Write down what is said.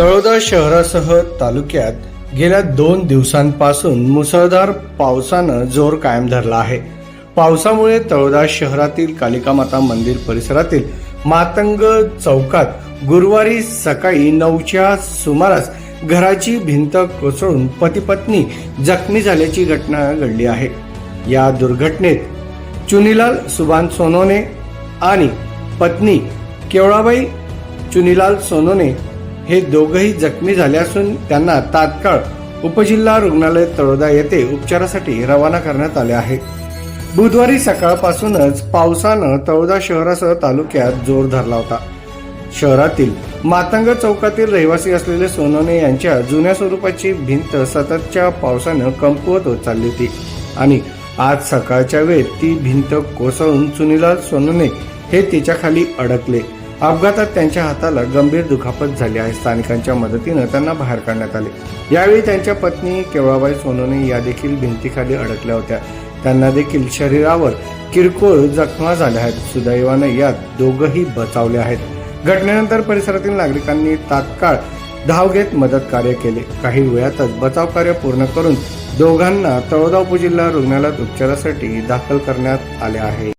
तळोदा शहरासह तालुक्यात गेल्या दोन दिवसांपासून मुसळधार पावसानं जोर कायम धरला आहे. पावसामुळे तळोदा शहरातील कालिका माता मंदिर परिसरातील मातंग चौकात गुरुवारी सकाळी नऊच्या सुमारास घराची भिंत कोसळून पती पत्नी जखमी झाल्याची घटना घडली आहे. या दुर्घटनेत चुनीलाल सुभान सोनोने आणि पत्नी केवळाबाई चुनीलाल सोनोने हे दोघंही जखमी झाले असून त्यांना तात्काळ उपजिल्हा रुग्णालय तळोदा येथे उपचारासाठी रवाना करण्यात आले आहे. बुधवारी सकाळपासूनच पावसानं तळोदा शहरासह तालुक्यात जोर धरला होता. शहरातील मातंग चौकातील रहिवासी असलेले सोनोने यांच्या जुन्या स्वरूपाची भिंत सततच्या पावसानं कमकुवत होत चालली होती आणि आज सकाळच्या वेळेत ती भिंत कोसळून सुनीलाल सोनवणे हे तिच्या खाली अडकले. अपघातात त्यांच्या हाताला गंभीर दुखापत झाली आहे. स्थानिकांच्या मदतीनं त्यांना बाहेर काढण्यात आले. यावेळी त्यांच्या पत्नी केवळाबाई सोनोने या देखील भिंतीखाली अडकल्या होत्या. त्यांना देखील शरीरावर किरकोळ जखमा झाल्या आहेत. सुदैवानं यात दोघंही बचावले आहेत. घटनेनंतर परिसरातील नागरिकांनी तात्काळ धाव घेत मदत कार्य केले. काही वेळातच बचाव कार्य पूर्ण करून दोघांना तळोदा उपजिल्हा रुग्णालयात उपचारासाठी दाखल करण्यात आले आहे.